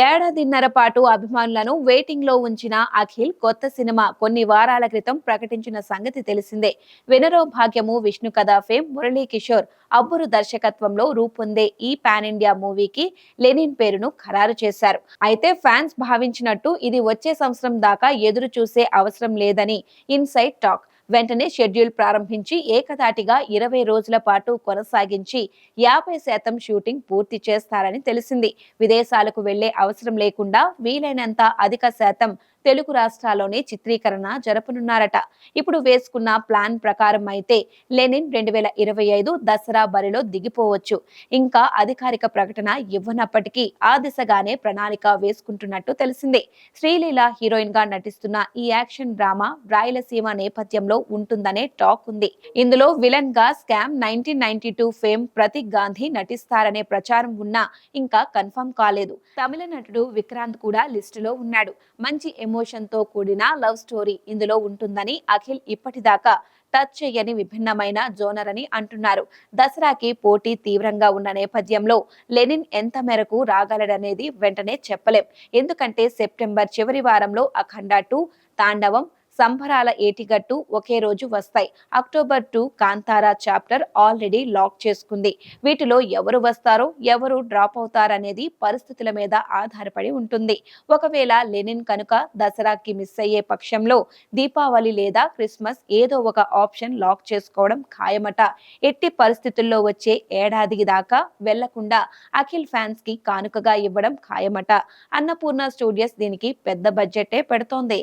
ఏడాదిన్నర పాటు అభిమానులను వెయిటింగ్లో ఉంచిన అఖిల్ కొత్త సినిమా కొన్ని వారాల క్రితం ప్రకటించిన సంగతి తెలిసిందే. వినరో భాగ్యము విష్ణు కథా ఫేమ్ మురళీ కిషోర్ అబ్బురు దర్శకత్వంలో రూపొందే ఈ పాన్ ఇండియా మూవీకి లెనిన్ పేరును ఖరారు చేశారు. అయితే ఫ్యాన్స్ భావించినట్టు ఇది వచ్చే సంవత్సరం దాకా ఎదురు చూసే అవసరం లేదని ఇన్సైడ్ టాక్. వెంటనే షెడ్యూల్ ప్రారంభించి ఏకధాటిగా ఇరవై రోజుల పాటు కొనసాగించి యాభై శాతం షూటింగ్ పూర్తి చేస్తారని తెలిసింది. విదేశాలకు వెళ్ళే అవసరం లేకుండా వీలైనంత అధిక శాతం తెలుగు రాష్ట్రాల్లోనే చిత్రీకరణ జరపనున్నారట. ఇప్పుడు వేసుకున్న ప్లాన్ ప్రకారం అయితే లెనిన్ రెండు వేల ఇరవై ఐదు దసరా బరిలో దిగిపోవచ్చు. ఇంకా అధికారిక ప్రకటన ఇవ్వనప్పటికీ ఆ దిశగానే ప్రణాళిక వేసుకుంటున్నట్టు తెలిసిందే. శ్రీలీల హీరోయిన్గా నటిస్తున్న ఈ యాక్షన్ డ్రామా రాయలసీమ నేపథ్యంలో ఉంటుందనే టాక్ ఉంది. ఇందులో విలన్గా Scam nineteen ninety two fame Pratik Gandhi నటిస్తారనే ప్రచారం ఉన్నా ఇంకా కన్ఫర్మ్ కాలేదు. తమిళ నటుడు విక్రాంత్ కూడా లిస్టులో ఉన్నాడు. మంచి ఎమోషన్తో కూడిన లవ్ స్టోరీ ఇందులో ఉంటుందని అఖిల్ ఇప్పటిదాకా టచ్ చేయని విభిన్నమైన జోనర్ అని అంటున్నారు. దసరాకి పోటీ తీవ్రంగా ఉన్న నేపథ్యంలో లెనిన్ ఎంత మేరకు రాగలడనేది వెంటనే చెప్పలేం. ఎందుకంటే సెప్టెంబర్ చివరి వారంలో అఖండ టూ తాండవం సంబరాల ఏటిగట్టు ఒకే రోజు వస్తాయి. October two Kantara chapter already lock చేసుకుంది. వీటిలో ఎవరు వస్తారో ఎవరు డ్రాప్ అవుతారనేది పరిస్థితుల మీద ఆధారపడి ఉంటుంది. ఒకవేళ లెనిన్ కనుక దసరాకి మిస్ అయ్యే పక్షంలో దీపావళి లేదా క్రిస్మస్ ఏదో ఒక ఆప్షన్ లాక్ చేసుకోవడం ఖాయమట. ఎట్టి పరిస్థితుల్లో వచ్చే ఏడాదికి దాకా వెళ్ళకుండా అఖిల్ ఫ్యాన్స్కి కానుకగా ఇవ్వడం ఖాయమట. అన్నపూర్ణ స్టూడియోస్ దీనికి పెద్ద బడ్జెటే పెడుతోంది.